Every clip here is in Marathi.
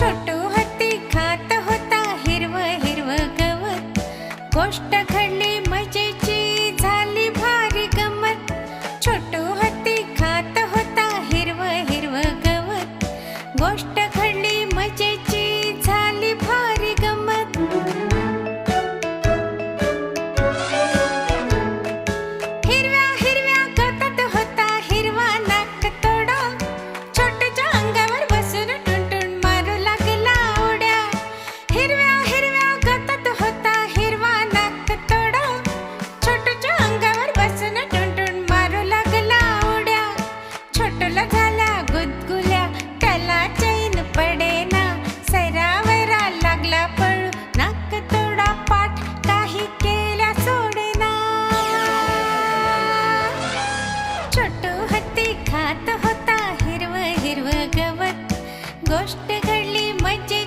छोटू हत्ती खात होता हिरव हिरव गवत. गोष्ट घडली मजेची झाली भारी गमत. छोटू हत्ती खात होता हिरव हिरव गवत. गोष्ट गोष्ट घडली म्हणजे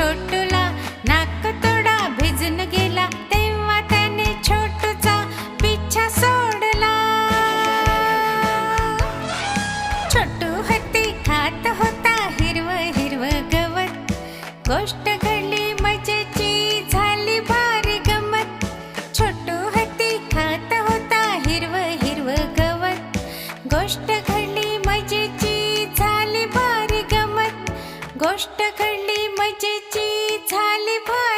छोटूला नाक तोडा भिजून गेला तेव्हा त्याने छोटूचा पिछा सोडला. छोटू हत्ती खात होता हिरव हिरव गवत. गोष्ट घडली मजेची झाली भारी गमत. छोटू हत्ती खात होता हिरव हिरव गवत. गोष्ट घडली मजेची झाली भारी गमत. गोष्ट घडली मजेची झाली भा